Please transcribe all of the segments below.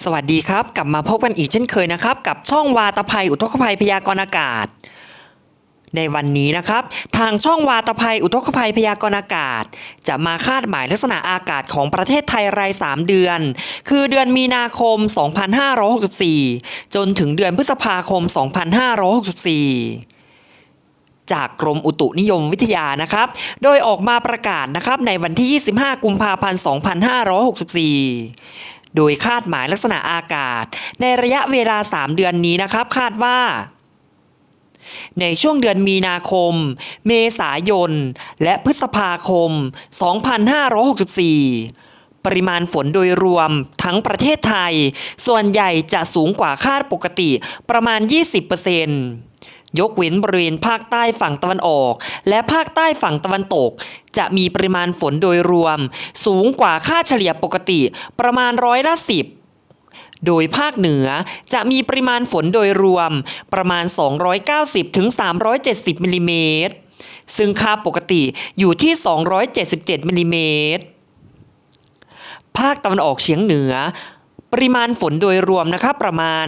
สวัสดีครับ กลับมาพบกันอีกเช่นเคยนะครับ กับช่องวาตภัยอุทกภัยพยากรณ์อากาศ ในวันนี้นะครับ ทางช่องวาตภัยอุทกภัยพยากรณ์อากาศ จะมาคาดหมายลักษณะอากาศของประเทศไทยราย 3 เดือน คือเดือนมีนาคม 2564 จนถึงเดือนพฤษภาคม 2564จากกรมอุตุนิยมวิทยานะครับ โดยออกมาประกาศนะครับในวันที่ 25 กุมภาพันธ์ 2564 โดยคาดหมายลักษณะอากาศ ในระยะเวลา 3 เดือนนี้นะครับ คาดว่า ในช่วงเดือนมีนาคม เมษายน และพฤษภาคม 2564ปริมาณฝนโดยรวมทั้งประเทศไทย ส่วนใหญ่จะสูงกว่าคาดปกติประมาณ 20% ยกเว้นบริเวณภาคใต้ฝั่งตะวันออก และภาคใต้ฝั่งตะวันตก จะมีปริมาณฝนโดยรวม สูงกว่าค่าเฉลี่ยปกติประมาณร้อยละสิบโดยภาคเหนือจะมีปริมาณฝนโดยรวมประมาณ 290ถึง370มิลลิเมตร ซึ่งค่าปกติอยู่ที่ 277มิลลิเมตร ภาคตะวันออกเฉียงเหนือ ปริมาณฝนโดยรวมนะครับประมาณ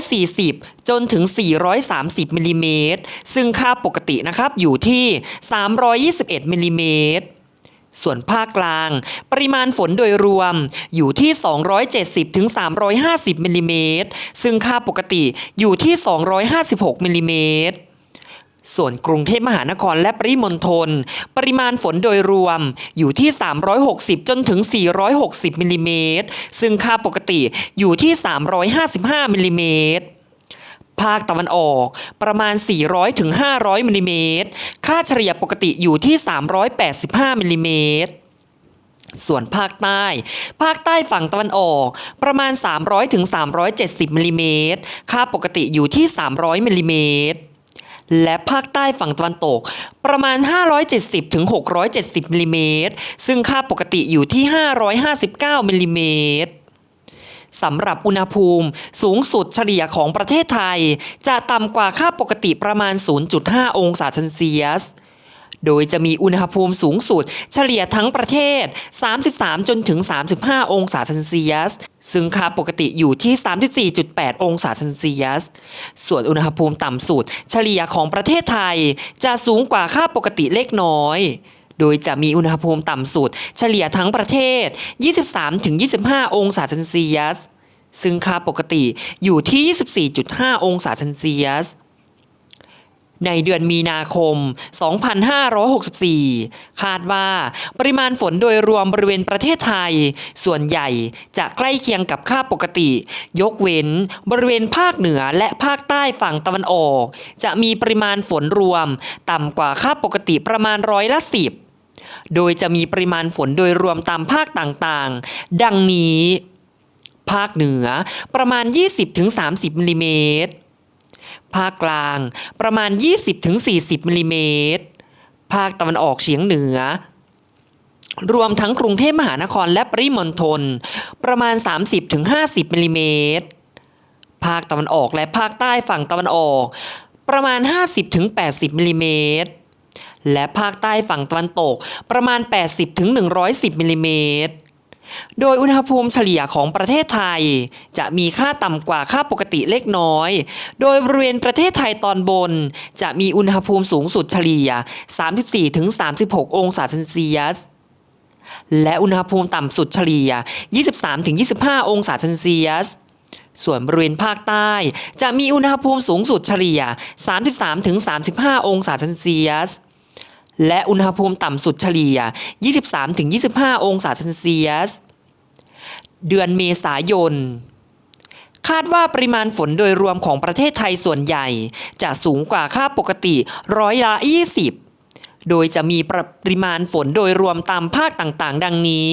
340 จนถึง 430มิลลิเมตรซึ่งค่าปกตินะครับอยู่ที่ 321มิลลิเมตรส่วนภาคกลาง ปริมาณฝนโดยรวมอยู่ที่ 270ถึง350มิลลิเมตรซึ่งค่าปกติอยู่ที่ 256มิลลิเมตร ส่วนกรุงเทพมหานครและปริมณฑลปริมาณฝนโดยรวมอยู่ที่ 360 จนถึง 460มิลลิเมตร ซึ่งค่าปกติอยู่ที่ 355มิลลิเมตรภาคตะวันออกประมาณ 400ถึง500มิลลิเมตร ค่าเฉลี่ยปกติอยู่ที่ 385มิลลิเมตร ส่วนภาคใต้ ภาคใต้ฝั่งตะวันออกประมาณ 300ถึง370มิลลิเมตร ค่าปกติอยู่ที่ 300มิลลิเมตร และภาคใต้ฝั่งตะวันตก ประมาณ570ถึงมิลลิเมตรซึ่งค่าปกติอยู่ที่ 559มิลลิเมตรสำหรับอุณหภูมิสูงสุดเฉลี่ยของประเทศไทย จะต่ำกว่าค่าปกติประมาณ 0.5 องศาเซลเซียส โดยจะมีอุณหภูมิสูงสุด เฉลี่ยทั้งประเทศ 33 จนถึง 35 องศาเซนเซียส ซึ่งค่าปกติอยู่ที่ 34.8 องศาเซนเซียส ส่วนอุณหภูมิต่ำสุด เฉลี่ยของประเทศไทยจะสูงกว่าค่าปกติเล็กน้อยโดยจะมีอุณหภูมิต่ำสุด เฉลี่ยทั้งประเทศ 23-25 องศาเซนเซียส ซึ่งค่าปกติอยู่ที่ 24.5 องศาเซนเซียส ในเดือนมีนาคม 2564 คาดว่าปริมาณฝนโดยรวมบริเวณประเทศไทย ส่วนใหญ่จะใกล้เคียงกับค่าปกติ ยกเว้น บริเวณภาคเหนือและภาคใต้ฝั่งตะวันออก จะมีปริมาณฝนรวม ต่ำกว่าค่าปกติประมาณร้อยละสิบ โดยจะมีปริมาณฝนโดยรวมตามภาคต่างๆ ดังนี้ ภาคเหนือประมาณ 20-30มิลลิเมตร ภาคกลางประมาณ 20-40มิลลิเมตร ภาคตะวันออกเฉียงเหนือ รวมทั้งกรุงเทพมหานครและปริมณฑลประมาณ 30-50มิลลิเมตร ภาคตะวันออกและภาคใต้ฝั่งตะวันออก ประมาณ 50-80มิลลิเมตร และภาคใต้ฝั่งตะวันตกประมาณ 80-110มิลลิเมตร โดยอุณหภูมิเฉลี่ยของประเทศไทย จะมีค่าต่ำกว่าค่าปกติเล็กน้อย โดยบริเวณประเทศไทยตอนบน จะมีอุณหภูมิสูงสุดเฉลี่ย 34-36 องศาเซนเซียสและอุณหภูมิต่ำสุดเฉลี่ย 23-25 องศาเซนเซียส ส่วนบริเวณภาคใต้ จะมีอุณหภูมิสูงสุดเฉลี่ย 33-35 องศาเซนเซียส และอุณหภูมิต่ำสุดเฉลี่ย 23-25 องศาเซนเซียส เดือนเมษายน คาดว่าปริมาณฝนโดยรวมของประเทศไทยส่วนใหญ่ จะสูงกว่าค่าปกติร้อยละ 20 โดยจะมีปริมาณฝนโดยรวมตามภาคต่างๆ ดังนี้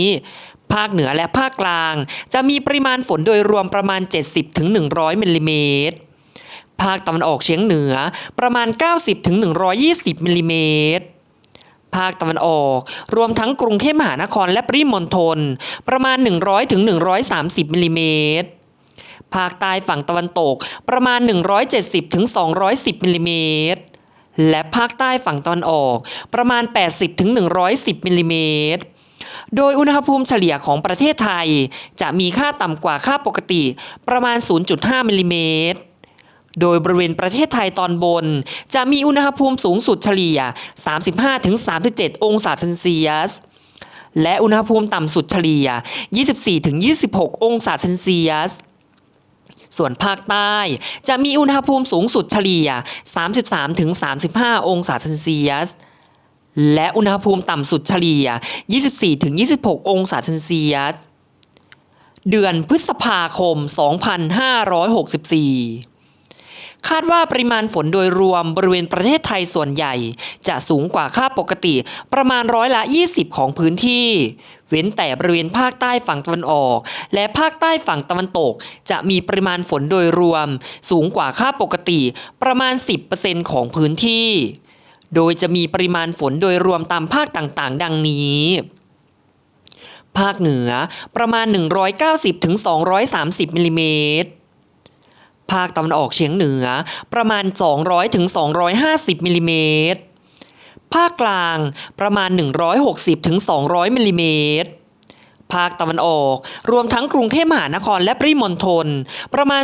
ภาคเหนือและภาคกลาง จะมีปริมาณฝนโดยรวมประมาณ 70-100มิลลิเมตร ภาคตะวันออกเฉียงเหนือประมาณ 90-120มิลลิเมตร ภาคตะวันออก รวมทั้งกรุงเทพมหานครและปริมณฑลประมาณ 100ถึงมิลลิเมตรภาคใต้ฝั่งตะวันตกประมาณ 170ถึงมิลลิเมตรและภาคใต้ฝั่งตะวันออกประมาณ80ถึงมิลลิเมตรโดยอุณหภูมิเฉลี่ยของประเทศไทย จะมีค่าต่ำกว่าค่าปกติประมาณ 0.5มิลลิเมตร โดยบริเวณประเทศไทยตอนบน จะมีอุณหภูมิสูงสุดเฉลี่ย 35-37 องศาเซนเซียส และอุณหภูมิต่ำสุดเฉลี่ย 24-26 องศาเซนเซียส ส่วนภาคใต้จะมีอุณหภูมิสูงสุดเฉลี่ย 33-35 องศาเซนเซียส และอุณหภูมิต่ำสุดเฉลี่ย 24-26 องศาเซนเซียส เดือนพฤษภาคม 2564 คาดว่าปริมาณฝนโดยรวมบริเวณประเทศไทยส่วนใหญ่ จะสูงกว่าค่าปกติ ประมาณร้อยละ 20 ของพื้นที่ เว้นแต่บริเวณภาคใต้ฝั่งตะวันออก และภาคใต้ฝั่งตะวันตก จะมีปริมาณฝนโดยรวม สูงกว่าค่าปกติ ประมาณ 10%ของพื้นที่ โดยจะมีปริมาณฝนโดยรวมตามภาคต่างๆ ดังนี้ภาคเหนือประมาณ 190-230มิลลิเมตร ภาคตะวันออกเฉียงเหนือประมาณ 200ถึง250มิลลิเมตร ภาคกลางประมาณ 160ถึง200มิลลิเมตร ภาคตะวันออกรวมทั้งกรุงเทพมหานครและปริมณฑลประมาณ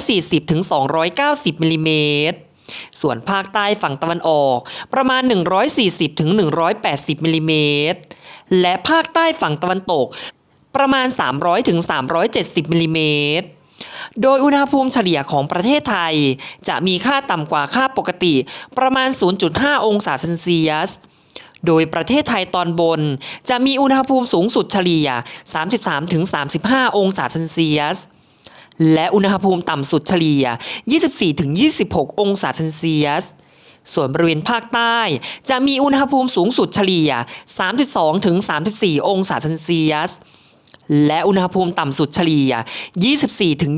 240ถึง290มิลลิเมตร ส่วนภาคใต้ฝั่งตะวันออกประมาณ 140ถึง180มิลลิเมตร และภาคใต้ฝั่งตะวันตกประมาณ 300ถึง370มิลลิเมตร โดยอุณหภูมิเฉลี่ยของประเทศไทย จะมีค่าต่ำกว่าค่าปกติประมาณ 0.5 องศาเซนเซียส โดยประเทศไทยตอนบน จะมีอุณหภูมิสูงสุดเฉลี่ย 33-35 องศาเซนเซียส และอุณหภูมิต่ำสุดเฉลี่ย 24-26 องศาเซนเซียสส่วนบริเวณภาคใต้ จะมีอุณหภูมิสูงสุดเฉลี่ย 32-34 องศาเซนเซียส และอุณหภูมิต่ำสุดเฉลี่ย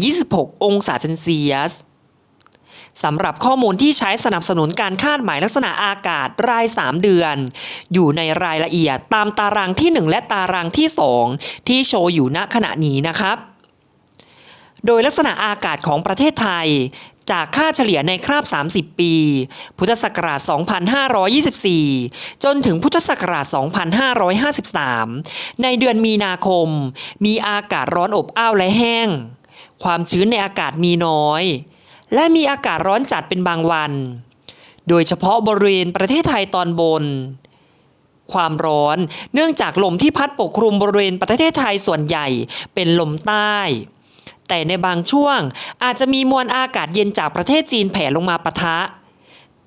24-26 องศาเซนเซียสสำหรับข้อมูลที่ใช้สนับสนุนการคาดหมายลักษณะอากาศราย 3 เดือน อยู่ในรายละเอียดตามตารางที่ 1 และตารางที่ 2 ที่โชว์อยู่ณขณะนี้นะครับ โดยลักษณะอากาศของประเทศไทย จากค่าเฉลี่ยในคราบ 30 ปี พุทธศักราช 2524 จนถึงพุทธศักราช 2553 ในเดือนมีนาคม มีอากาศร้อนอบอ้าวและแห้ง ความชื้นในอากาศมีน้อย และมีอากาศร้อนจัดเป็นบางวัน โดยเฉพาะบริเวณประเทศไทยตอนบน ความร้อนเนื่องจากลมที่พัดปกคลุมบริเวณประเทศไทยส่วนใหญ่เป็นลมใต้ แต่ในบางช่วงอาจจะมีมวลอากาศเย็นจากประเทศจีนแผ่ลงมาปะทะ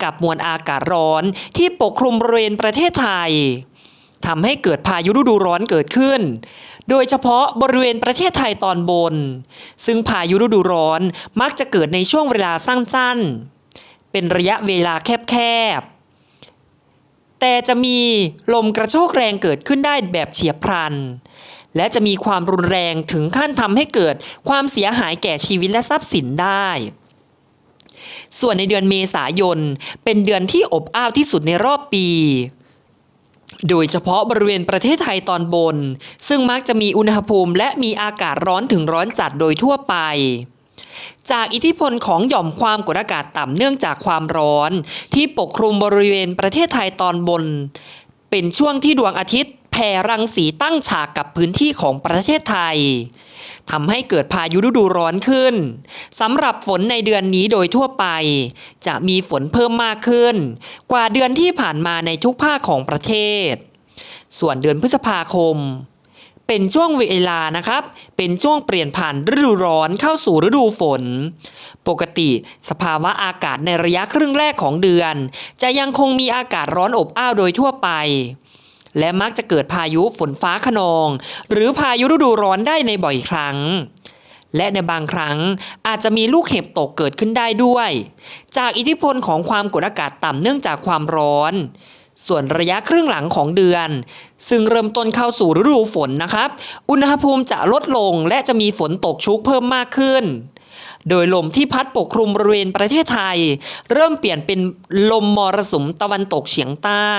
กับมวลอากาศร้อนที่ปกคลุมบริเวณประเทศไทยทำให้เกิดพายุฤดูร้อนเกิดขึ้น โดยเฉพาะบริเวณประเทศไทยตอนบน ซึ่งพายุฤดูร้อนมักจะเกิดในช่วงเวลาสั้นๆ เป็นระยะเวลาแคบๆ แต่จะมีลมกระโชกแรงเกิดขึ้นได้แบบเฉียบพลัน และจะมีความรุนแรงถึงขั้นทำให้เกิดความเสียหายแก่ชีวิตและทรัพย์สินได้ ส่วนในเดือนเมษายน เป็นเดือนที่อบอ้าวที่สุดในรอบปี โดยเฉพาะบริเวณประเทศไทยตอนบน ซึ่งมักจะมีอุณหภูมิ และมีอากาศร้อนถึงร้อนจัดโดยทั่วไปจากอิทธิพลของหย่อมความกดอากาศต่ำเนื่องจากความร้อน ที่ปกคลุมบริเวณประเทศไทยตอนบน เป็นช่วงที่ดวงอาทิตย์ แผ่รังสีตั้งฉากกับพื้นที่ของประเทศไทยทำให้เกิดพายุฤดูร้อนขึ้นสำหรับฝนในเดือนนี้โดยทั่วไป จะมีฝนเพิ่มมากขึ้น กว่าเดือนที่ผ่านมาในทุกภาคของประเทศ ส่วนเดือนพฤษภาคม เป็นช่วงเวลานะครับ เป็นช่วงเปลี่ยนผ่านฤดูร้อนเข้าสู่ฤดูฝน ปกติสภาวะอากาศในระยะครึ่งแรกของเดือน จะยังคงมีอากาศร้อนอบอ้าวโดยทั่วไป และมักจะเกิดพายุฝนฟ้าขนอง หรือพายุฤดูร้อนได้ในบ่อยครั้ง และในบางครั้งอาจจะมีลูกเห็บตกเกิดขึ้นได้ด้วย จากอิทธิพลของความกดอากาศต่ำเนื่องจากความร้อน ส่วนระยะครึ่งหลังของเดือน ซึ่งเริ่มต้นเข้าสู่ฤดูฝนนะครับ อุณหภูมิจะลดลงและจะมีฝนตกชุกเพิ่มมากขึ้นโดยลมที่พัดปกคลุมบริเวณประเทศไทย เริ่มเปลี่ยนเป็นลมมรสุมตะวันตกเฉียงใต้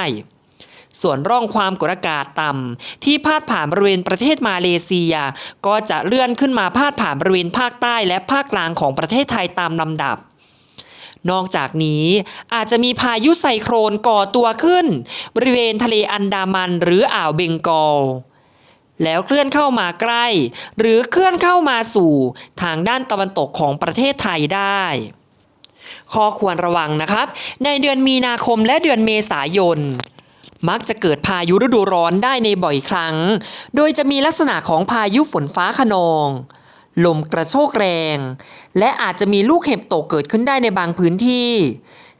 ส่วนร่องความกดอากาศต่ำที่พาดผ่านบริเวณประเทศมาเลเซีย ก็จะเลื่อนขึ้นมาพาดผ่านบริเวณภาคใต้และภาคกลางของประเทศไทยตามลำดับนอกจากนี้อาจจะมีพายุไซโครนก่อตัวขึ้น บริเวณทะเลอันดามันหรืออ่าวเบงกอล แล้วเคลื่อนเข้ามาใกล้ หรือเคลื่อนเข้ามาสู่ทางด้านตะวันตกของประเทศไทยได้ข้อควรระวังนะครับ ในเดือนมีนาคมและเดือนเมษายน มักจะเกิดพายุฤดูร้อนได้ในบ่อยครั้ง โดยจะมีลักษณะของพายุฝนฟ้าขนอง ลมกระโชกแรง และอาจจะมีลูกเห็บตกเกิดขึ้นได้ในบางพื้นที่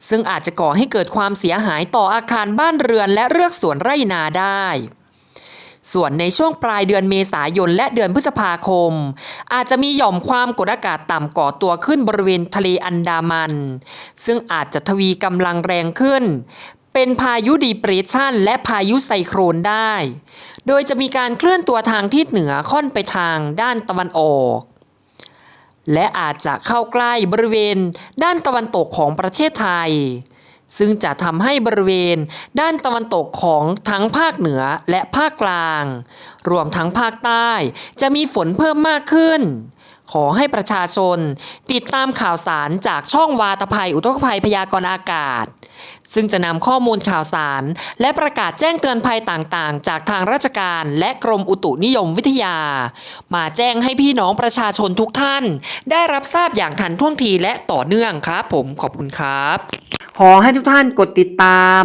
ซึ่งอาจจะก่อให้เกิดความเสียหายต่ออาคารบ้านเรือนและเรือกสวนไร่นาได้ ส่วนในช่วงปลายเดือนเมษายนและเดือนพฤษภาคม อาจจะมีหย่อมความกดอากาศต่ำก่อตัวขึ้นบริเวณทะเลอันดามัน ซึ่งอาจจะทวีกำลังแรงขึ้น เป็นพายุดีเปรสชันและพายุไซโครนได้ โดยจะมีการเคลื่อนตัวทางทิศเหนือค่อนไปทางด้านตะวันออก และอาจจะเข้าใกล้บริเวณด้านตะวันตกของประเทศไทย ซึ่งจะทำให้บริเวณด้านตะวันตกของทั้งภาคเหนือและภาคกลาง รวมทั้งภาคใต้จะมีฝนเพิ่มมากขึ้นขอให้ประชาชนติดตามข่าวสารจากช่องวาตภัยอุทกภัยพยากรณ์อากาศ ซึ่งจะนำข้อมูลข่าวสาร และประกาศแจ้งเตือนภัยต่างๆ จากทางราชการ และกรมอุตุนิยมวิทยา มาแจ้งให้พี่น้องประชาชนทุกท่าน ได้รับทราบอย่างทันท่วงทีและต่อเนื่องครับผมขอบคุณครับ ขอให้ทุกท่านกดติดตาม